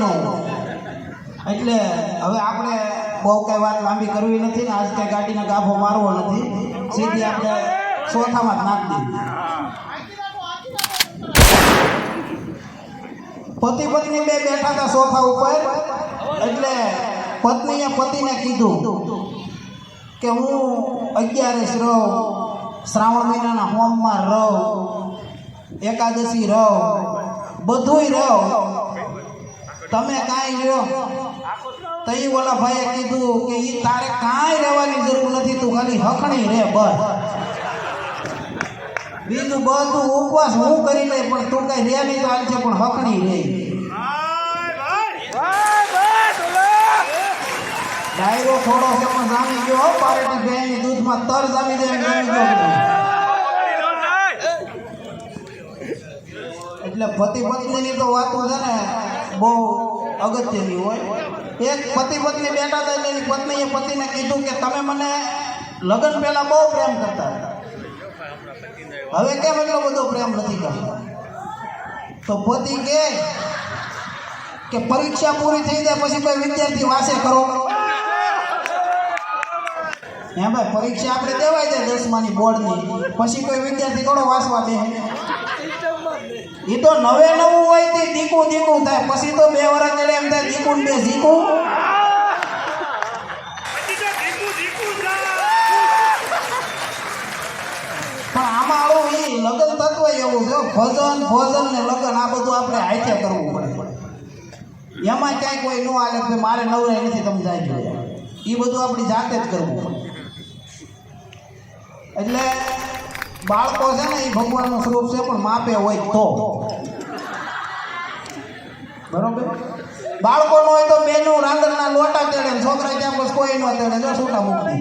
ન એટલે હવે આપણે બહુ કઈ વાત લાંબી કરવી નથી ને આજ કઈ ગાડીનો ગાભો મારવો નથી. સીધી આપણે ચોથામાં જ નાખી પતિ પત્ની બે બેઠા હતા સોફા ઉપર, એટલે પત્નીએ પતિને કીધું કે હું અગિયારસ રહું, શ્રાવણ મહિનાના હોમમાં રહું, એકાદશી રહું, બધુંય રહું. તમે કાંઈ રહ્યો તઈ ઓલા ભાઈએ કીધું કે ઈ તારે કાંઈ રહેવાની જરૂર નથી, તું ખાલી હખણી રે બસ. બીજું બધું ઉપવાસ હું કરી લઈ પણ તું કઈ રે નહીં તો હાલશે પણ હકણી રે. ડાયરો થોડો પણ જામી ગયો પારેટી બેની દૂધમાં તર જામી એમ જામી ગયો. એટલે પતિ પત્નીની તો વાતો છે ને બહુ અગત્યની હોય. એક પતિ પત્ની બેઠા હતા એટલે એની પત્નીએ પતિને કીધું કે તમે મને લગ્ન પહેલા બહુ પ્રેમ કરતા હતા. હવે કેમ એટલો બધો પ્રેમ નથી કરતો? તો પતિ કે કે પરીક્ષા પૂરી થઈ જાય પછી કોઈ વિદ્યાર્થી વાસે કરો. હે ભાઈ, પરીક્ષા આપણે દેવાય છે દસમાની બોર્ડની. પછી કોઈ વિદ્યાર્થી થોડો વાસવા દે. એ તો નવે નવું હોય તે દીકું દીકું થાય. પછી તો બે વર્ષ એટલે એમ થાય દીકું બે ઝીકું પણ આમાં આવું એ લગ્ન તત્વ એવું છે ભજન ભોજન ને લગ્ન આ બધું આપણે હાથે કરવું પડે. એમાં ક્યાંય કોઈ ન આલે કે મારે નવરાય નથી તમે જાય એ બધું આપણી જાતે જ કરવું પડે. એટલે બાળકો છે ને, એ ભગવાનનું સ્વરૂપ છે, પણ માપે હોય તો. બરોબર? બાળકો ન હોય તો બેનું રાંદરના લોટા તેડે છોકરા ત્યાં બસ કોઈ ન તેડે. જો છૂટા મૂકી